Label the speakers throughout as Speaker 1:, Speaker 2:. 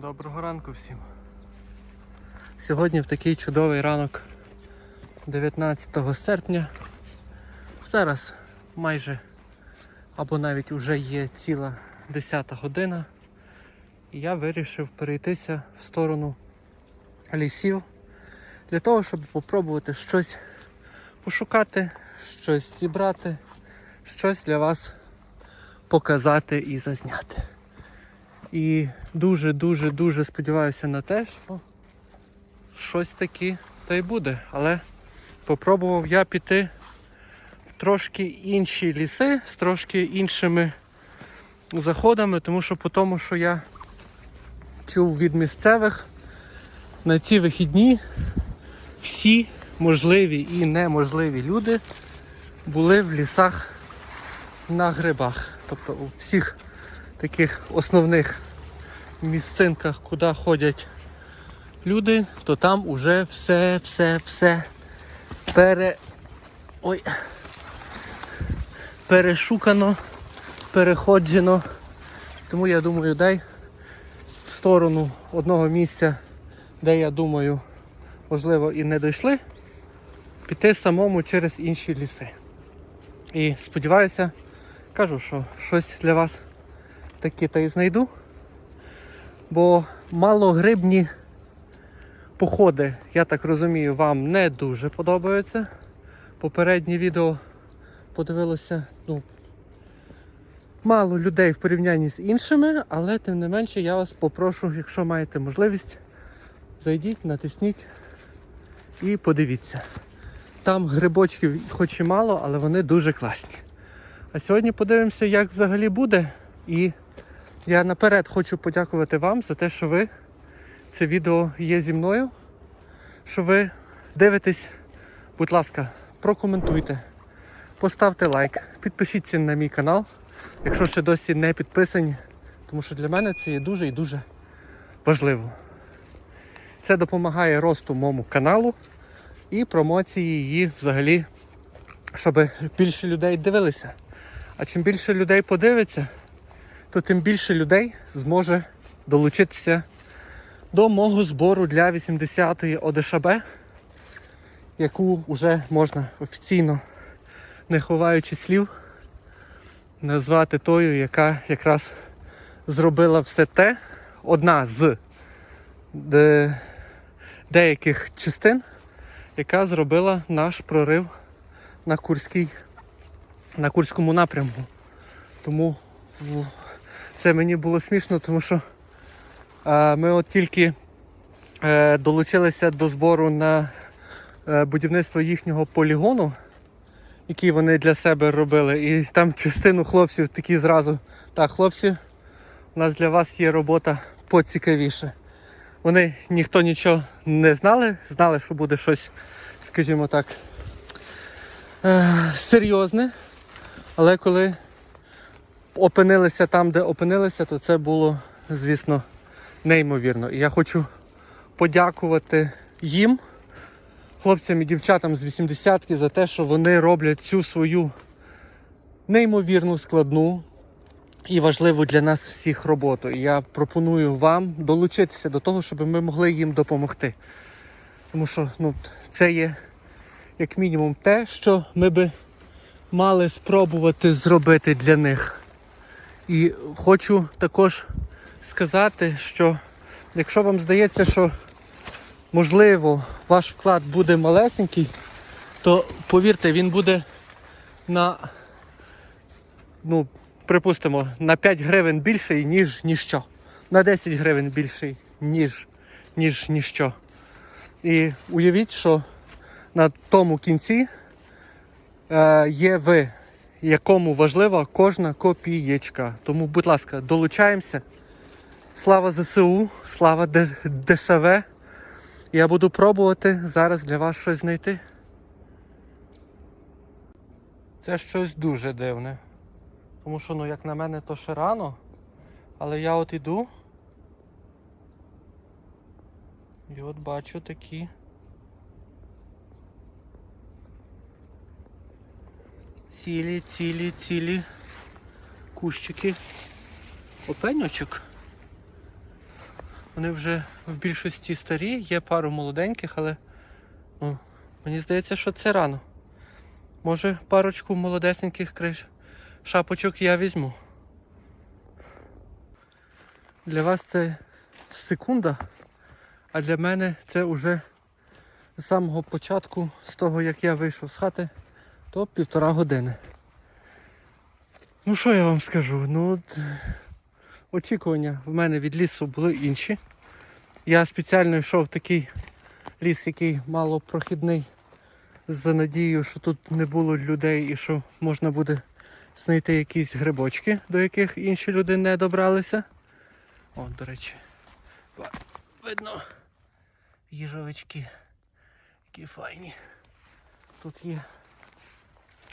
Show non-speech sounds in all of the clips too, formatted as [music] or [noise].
Speaker 1: Доброго ранку всім. Сьогодні в такий чудовий ранок 19 серпня. Зараз майже або навіть уже є ціла 10 година. І я вирішив перейтися в сторону лісів для того, щоб попробувати щось пошукати, щось зібрати, щось для вас показати і зазняти. І дуже-дуже дуже сподіваюся на те, що щось таке та й буде. Але попробував я піти в трошки інші ліси з трошки іншими заходами, тому що по тому, що я чув від місцевих на ці вихідні всі можливі і неможливі люди були в лісах на грибах. Тобто у всіх таких основних місцинках, куди ходять люди, то там уже все, все, все пере... Ой. перешукано, переходжено. Тому я думаю, дай в сторону одного місця, де я думаю, можливо, і не дійшли, піти самому через інші ліси. І сподіваюся, кажу, що щось для вас таке та й знайду. Бо малогрибні походи, я так розумію, вам не дуже подобаються. Попереднє відео подивилося, ну, мало людей в порівнянні з іншими, але тим не менше я вас попрошу, якщо маєте можливість, зайдіть, натисніть і подивіться. Там грибочків хоч і мало, але вони дуже класні. А сьогодні подивимося, як взагалі буде. І я наперед хочу подякувати вам за те, що ви це відео є зі мною. Що ви дивитесь, будь ласка, прокоментуйте, поставте лайк, підпишіться на мій канал, якщо ще досі не підписані, тому що для мене це є дуже і дуже важливо. Це допомагає росту моєму каналу і промоції її взагалі, щоб більше людей дивилися. А чим більше людей подивиться, то тим більше людей зможе долучитися до мого збору для 80-ї ОДШБ, яку вже можна офіційно, не ховаючи слів, назвати тою, яка якраз зробила все те, одна з де- деяких частин, яка зробила наш прорив на Курській, на Курському напрямку. Тому це мені було смішно, тому що е, ми от тільки е, долучилися до збору на е, будівництво їхнього полігону, який вони для себе робили. І там частину хлопців такі зразу. Так, хлопці, у нас для вас є робота поцікавіше. Вони ніхто нічого не знали, знали, що буде щось, скажімо так, серйозне. Але коли опинилися там, де опинилися, то це було, звісно, неймовірно. І я хочу подякувати їм, хлопцям і дівчатам з 80-ки, за те, що вони роблять цю свою неймовірну складну і важливу для нас всіх роботу. І я пропоную вам долучитися до того, щоб ми могли їм допомогти. Тому що ну, це є як мінімум те, що ми би мали спробувати зробити для них. І хочу також сказати, що якщо вам здається, що можливо ваш вклад буде малесенький, то повірте, він буде на, ну, припустимо, на 5 гривень більший, ніж ніщо. На 10 гривень більший, ніж, ніж ніщо. І уявіть, що на тому кінці е, є ви, якому важлива кожна копієчка. Тому, будь ласка, долучаємося. Слава ЗСУ, слава ДШВ. Я буду пробувати зараз для вас щось знайти. Це щось дуже дивне. Тому що, ну, як на мене, то ще рано. Але я от іду. І от бачу такі. Цілі, цілі, цілі кущики опеньочок. Вони вже в більшості старі, є пару молоденьких, але ну, мені здається, що це рано. Може парочку молодесеньких криш шапочок я візьму. Для вас це секунда, а для мене це вже з самого початку, з того як я вийшов з хати, то півтора години. Ну що я вам скажу? Ну от, очікування в мене від лісу були інші. Я спеціально йшов в такий ліс, який малопрохідний, за надією, що тут не було людей і що можна буде знайти якісь грибочки, до яких інші люди не добралися. О, до речі, видно їжовички, які файні. Тут є.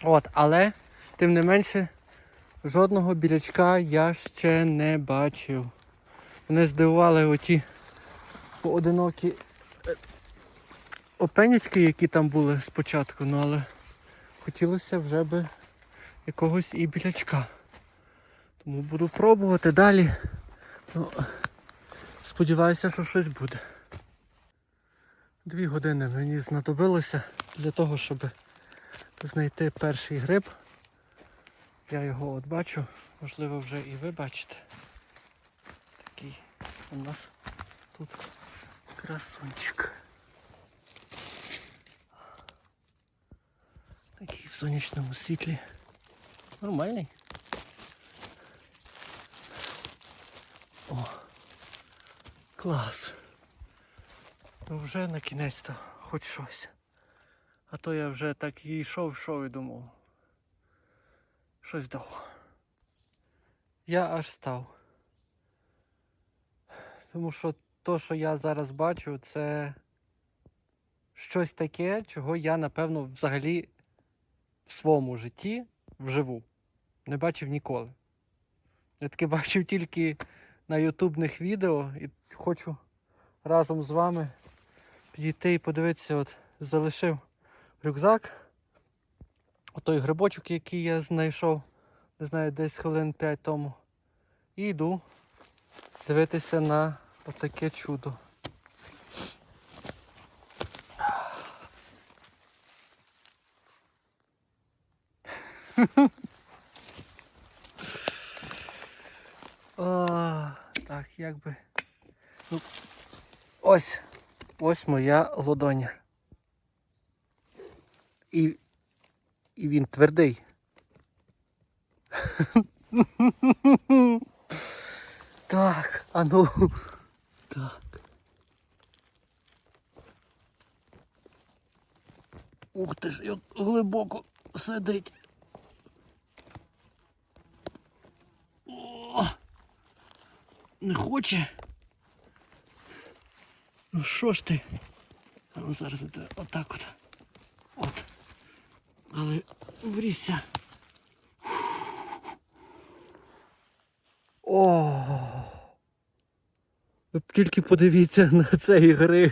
Speaker 1: От, але, тим не менше, жодного білячка я ще не бачив. Мене здивували оті поодинокі е, опенячки, які там були спочатку, ну але хотілося вже би якогось і білячка. Тому буду пробувати далі. Ну, сподіваюся, що щось буде. Дві години мені знадобилося для того, щоб знайти перший гриб. Я його от бачу, можливо вже і ви бачите. Такий у нас тут красунчик. Такий в сонячному світлі. Нормальний. О, клас. Ну вже на кінець-то хоч щось. А то я вже так і йшов, йшов і думав. Щось довго. Я аж став. Тому що то, що я зараз бачу, це щось таке, чого я, напевно, взагалі в своєму житті вживу не бачив ніколи. Я таке бачив тільки на ютубних відео і хочу разом з вами підійти і подивитися, от залишив рюкзак. Отой грибочок, який я знайшов, не знаю, десь хвилин 5 тому. І йду дивитися на отаке чудо. [laughs] О, так, як би. Ну, ось. Ось моя лодоня. І, і він твердий. Так, а ну. Так. Ух ти ж, як глибоко сидить. О, не хоче. Ну що ж ти? А ну зараз отак от. От. Але врісся. О. Тільки подивіться на цей гриб.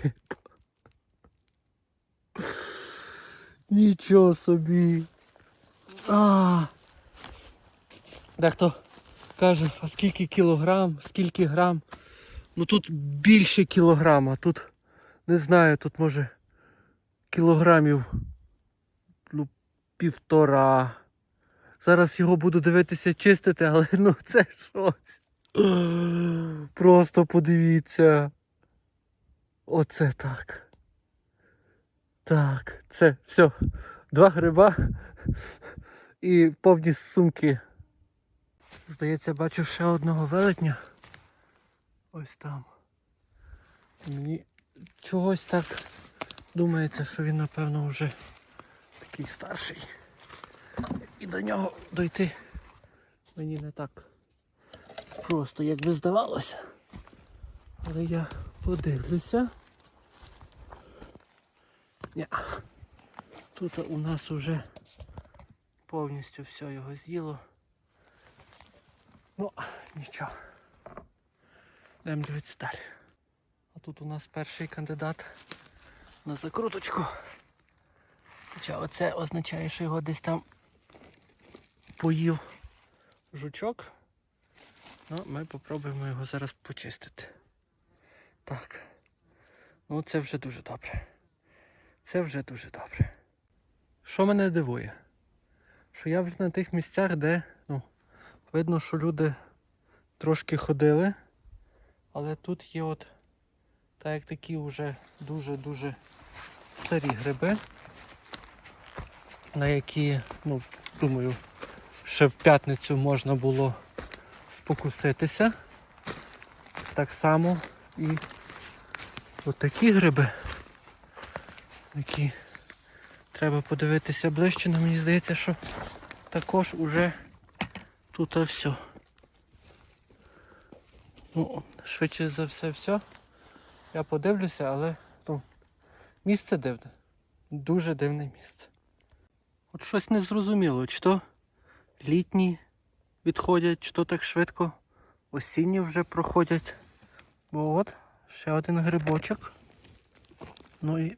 Speaker 1: Нічого собі. А. Дехто каже, а скільки кілограм, скільки грам. Ну тут більше кілограма, тут не знаю, тут може кілограмів півтора. Зараз його буду дивитися чистити, але ну це щось. Просто подивіться. Оце так. Так, це все. Два гриба і повні сумки. Здається, бачу ще одного велетня. Ось там. Мені чогось так думається, що він, напевно, вже такий старший. І до нього дойти мені не так просто, як би здавалося. Але я подивлюся. Ні. Тут у нас вже повністю все його з'їло. Ну, нічого. Йдемо дивитися далі. А тут у нас перший кандидат на закруточку. Хоча оце означає, що його десь там поїв жучок. Ну, ми попробуємо його зараз почистити. Так. Ну це вже дуже добре. Це вже дуже добре. Що мене дивує? Що я вже на тих місцях, де, ну, видно, що люди трошки ходили, але тут є от так як такі вже дуже-дуже старі гриби, на які, ну, думаю, ще в п'ятницю можна було спокуситися. Так само і отакі гриби, які треба подивитися ближче, але мені здається, що також уже тут все. Ну, швидше за все все. Я подивлюся, але ну, місце дивне. Дуже дивне місце. От щось не зрозуміло, чи то літні відходять, чи то так швидко осінні вже проходять. Бо от ще один грибочок. Ну і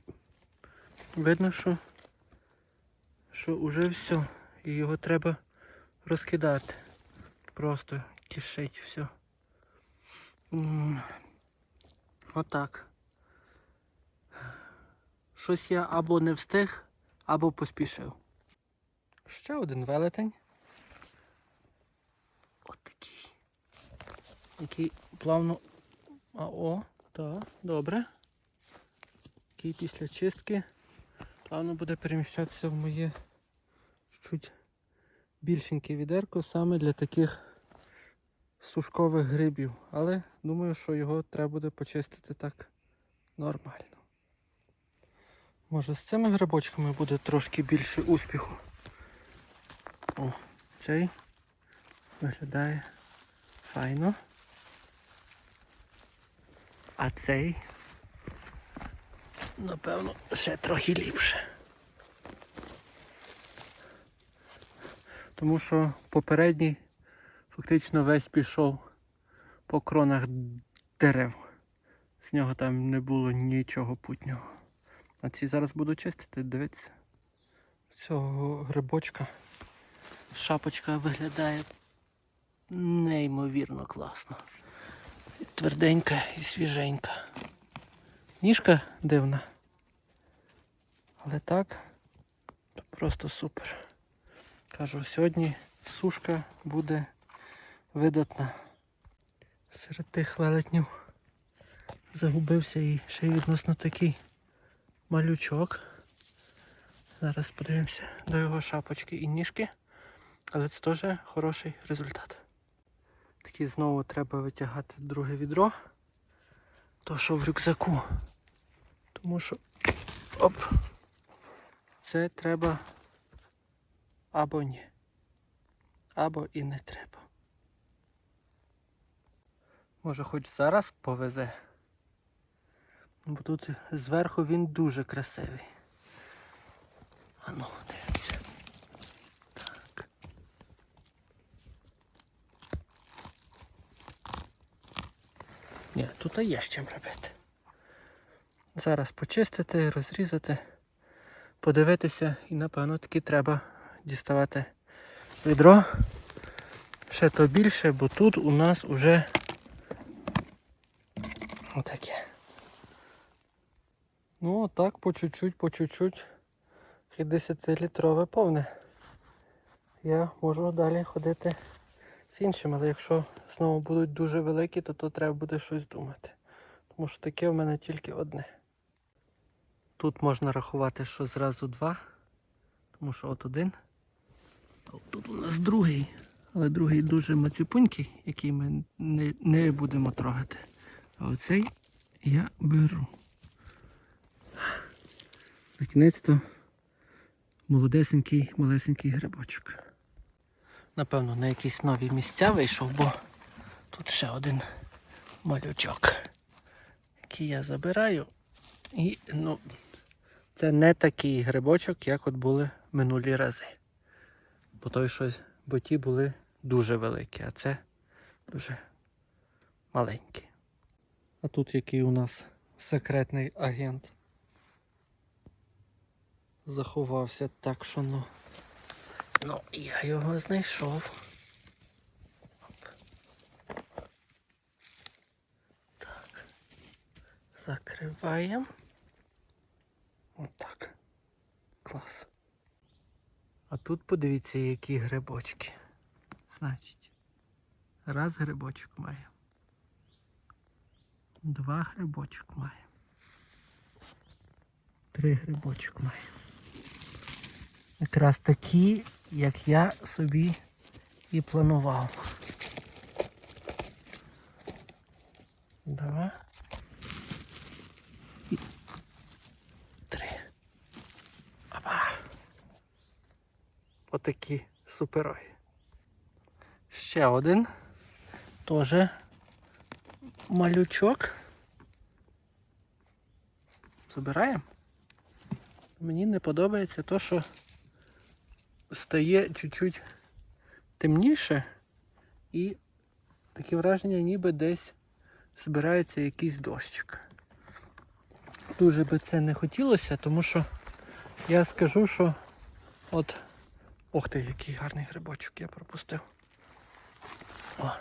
Speaker 1: видно, що, що вже все. І його треба розкидати. Просто кишить все. Отак. Щось я або не встиг, або поспішив. Ще один велетень. От такий. Який плавно. А о, так, добре. Який після чистки плавно буде переміщатися в моє чуть більшеньке відерко саме для таких сушкових грибів. Але думаю, що його треба буде почистити так нормально. Може з цими грибочками буде трошки більше успіху. О, цей виглядає файно. А цей, напевно, ще трохи ліпше. Тому що попередній фактично весь пішов по кронах дерев. З нього там не було нічого путнього. А ці зараз буду чистити, дивіться. Цього грибочка шапочка виглядає неймовірно класно. Тверденька і свіженька. Ніжка дивна. Але так, просто супер. Кажу, сьогодні сушка буде видатна. Серед тих велетнів загубився і ще й відносно такий малючок. Зараз подивимося до його шапочки і ніжки. Але це теж хороший результат. Такі знову треба витягати друге відро. То що в рюкзаку. Тому що оп, це треба або ні. Або і не треба. Може хоч зараз повезе. Бо тут зверху він дуже красивий. А ну, дивимося. Ні, тут є з чим робити. Зараз почистити, розрізати, подивитися і напевно таки треба діставати відро. Ще то більше, бо тут у нас уже отаке. Ну отак по чуть-чуть, по чуть-чуть. І 10-літрове повне. Я можу далі ходити з іншим, але якщо знову будуть дуже великі, то то треба буде щось думати. Тому що таке в мене тільки одне. Тут можна рахувати, що зразу два, тому що от один. А тут у нас другий, але другий дуже мацюпунький, який ми не, не будемо трогати. А оцей я беру. На кінець-то молодесенький, малесенький грибочок. Напевно, на якісь нові місця вийшов, бо тут ще один малючок, який я забираю. І ну, це не такий грибочок, як от були минулі рази. Бо той щось, бо ті були дуже великі, а це дуже маленькі. А тут який у нас секретний агент. Заховався так, що ну. Ну, я його знайшов. Так. Закриваємо. Отак. Клас. А тут подивіться, які грибочки. Значить, раз грибочок має. Два грибочок має. Три грибочок має. Якраз такі, як я собі і планував. Два. Три. Опа. Отакі суперові. Ще один. Тоже малючок. Забираємо. Мені не подобається то, що стає чуть-чуть темніше і таке враження, ніби десь збирається якийсь дощик. Дуже би це не хотілося, тому що я скажу, що от... Ох ти, який гарний грибочок я пропустив. О,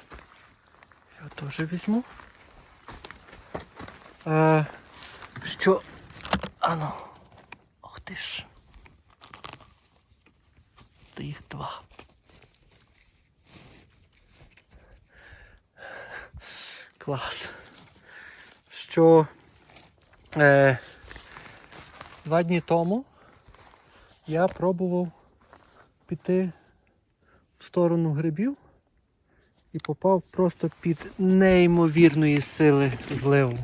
Speaker 1: я теж візьму. Е, що. Ану. Ох ти ж. Та їх два. Клас. Що е, два дні тому я пробував піти в сторону грибів і попав просто під неймовірної сили зливу.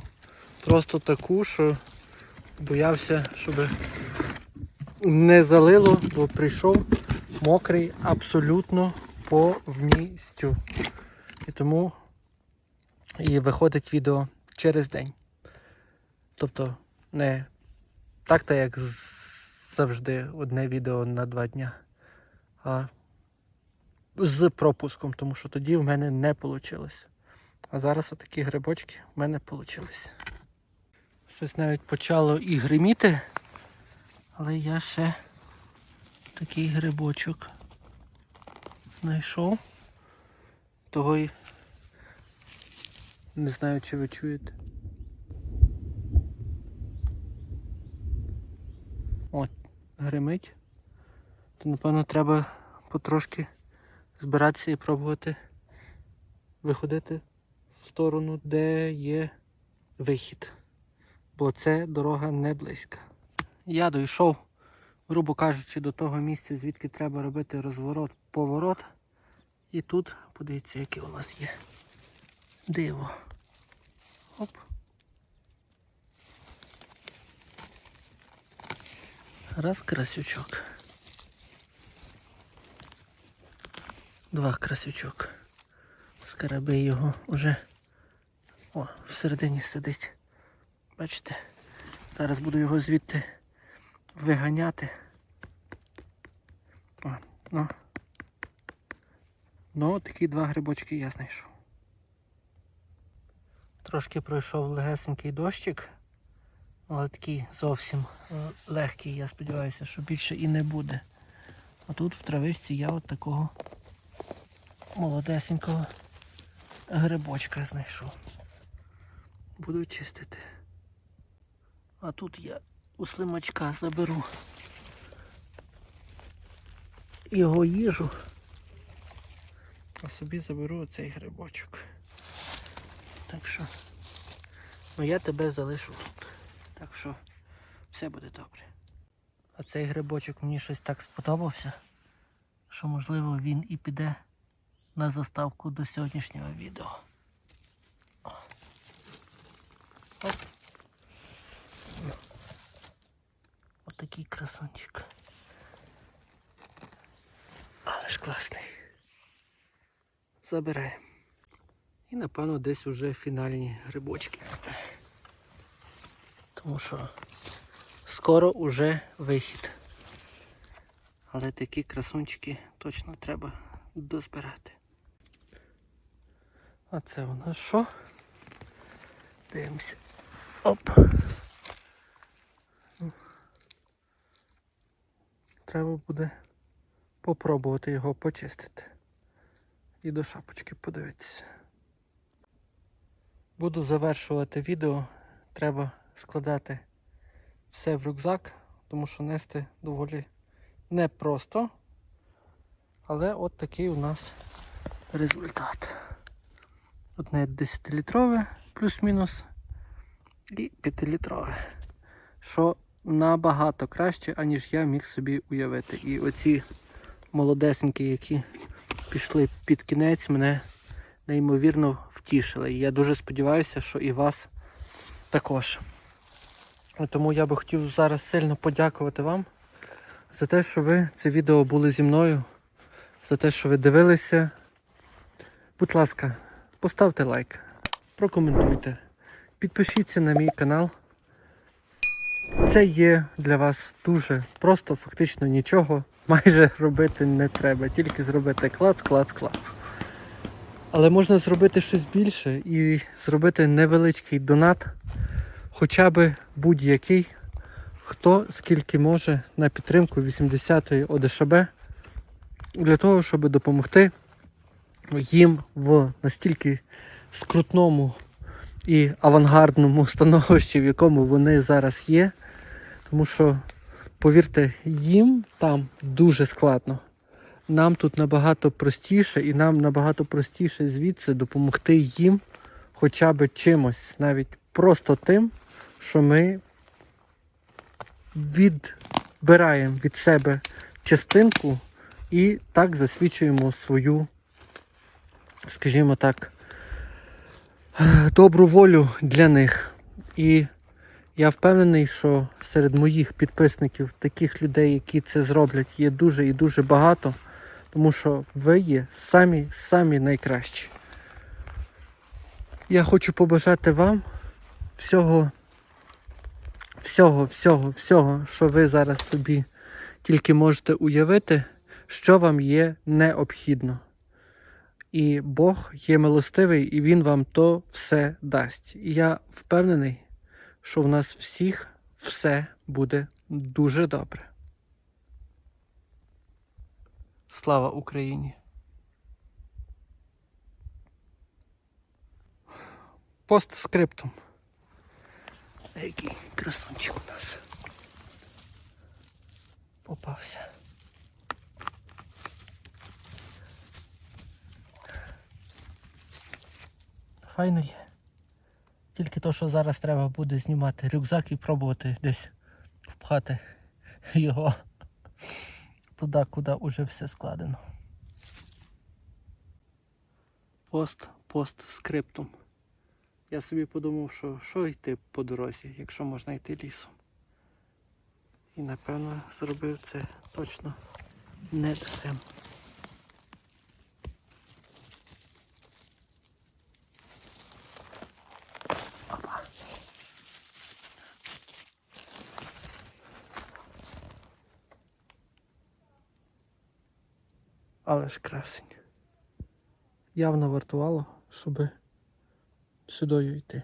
Speaker 1: Просто таку, що боявся, щоб не залило, бо прийшов мокрий абсолютно повністю. І тому і виходить відео через день. Тобто не так, та як завжди одне відео на два дня, а з пропуском, тому що тоді в мене не вийшло. А зараз отакі грибочки в мене вийшли. Щось навіть почало і гриміти, але я ще такий грибочок знайшов. Того й не знаю, чи ви чуєте. От, гримить. То напевно треба потрошки збиратися і пробувати виходити в сторону, де є вихід. Бо це дорога не близька. Я дійшов, грубо кажучи, до того місця, звідки треба робити розворот, поворот. І тут, подивіться, яке у нас є диво. Оп. Раз красючок. Два красючок. Скарабей його уже о, всередині сидить. Бачите? Зараз буду його звідти виганяти. О, ну. Ну, такі два грибочки я знайшов. Трошки пройшов легесенький дощик, але такий зовсім е, легкий, я сподіваюся, що більше і не буде. А тут в травичці я от такого молодесенького грибочка знайшов. Буду чистити. А тут я у слимачка заберу його їжу, а собі заберу оцей грибочок. Так що, ну я тебе залишу тут. Так що все буде добре. А цей грибочок мені щось так сподобався, що можливо він і піде на заставку до сьогоднішнього відео. О. Оп. Ну. Отакий красунчик. Але ж класний. Забираємо. І напевно десь уже фінальні грибочки. Тому що скоро уже вихід. Але такі красунчики точно треба дозбирати. А це у нас що? Дивимося. Оп. Треба буде попробувати його почистити. І до шапочки подивитися. Буду завершувати відео треба складати все в рюкзак, тому що нести доволі непросто. Але от такий у нас результат. Одне 10-літрове плюс-мінус і 5-літрове. Що набагато краще, аніж я міг собі уявити. І оці молодесенькі, які пішли під кінець, мене неймовірно втішили. І я дуже сподіваюся, що і вас також. І Тому я би хотів зараз сильно подякувати вам за те, що ви це відео були зі мною, за те, що ви дивилися. Будь ласка, поставте лайк, прокоментуйте, підпишіться на мій канал. Це є для вас дуже просто, фактично нічого майже робити не треба. Тільки зробити клац, клац, клац. Але можна зробити щось більше і зробити невеличкий донат, хоча б будь-який, хто скільки може на підтримку 80-ї ОДШБ для того, щоб допомогти їм в настільки скрутному і авангардному становищі, в якому вони зараз є. Тому що, повірте, їм там дуже складно. Нам тут набагато простіше, і нам набагато простіше звідси допомогти їм хоча б чимось, навіть просто тим, що ми відбираємо від себе частинку і так засвідчуємо свою, скажімо так, добру волю для них. І я впевнений, що серед моїх підписників таких людей, які це зроблять, є дуже і дуже багато, тому що ви є самі самі найкращі. Я хочу побажати вам всього, всього, всього, всього, що ви зараз собі тільки можете уявити, що вам є необхідно. І Бог є милостивий, і Він вам то все дасть. І я впевнений, що в нас всіх все буде дуже добре. Слава Україні! Постскриптум. Який красунчик у нас. Попався. Файно є. Тільки то, що зараз треба буде знімати рюкзак і пробувати десь впхати його туди, куди вже все складено. Пост, пост скриптум. Я собі подумав, що що йти по дорозі, якщо можна йти лісом. І напевно зробив це точно не дарем. Але ж красень. Явно вартувало, щоб сюди йти.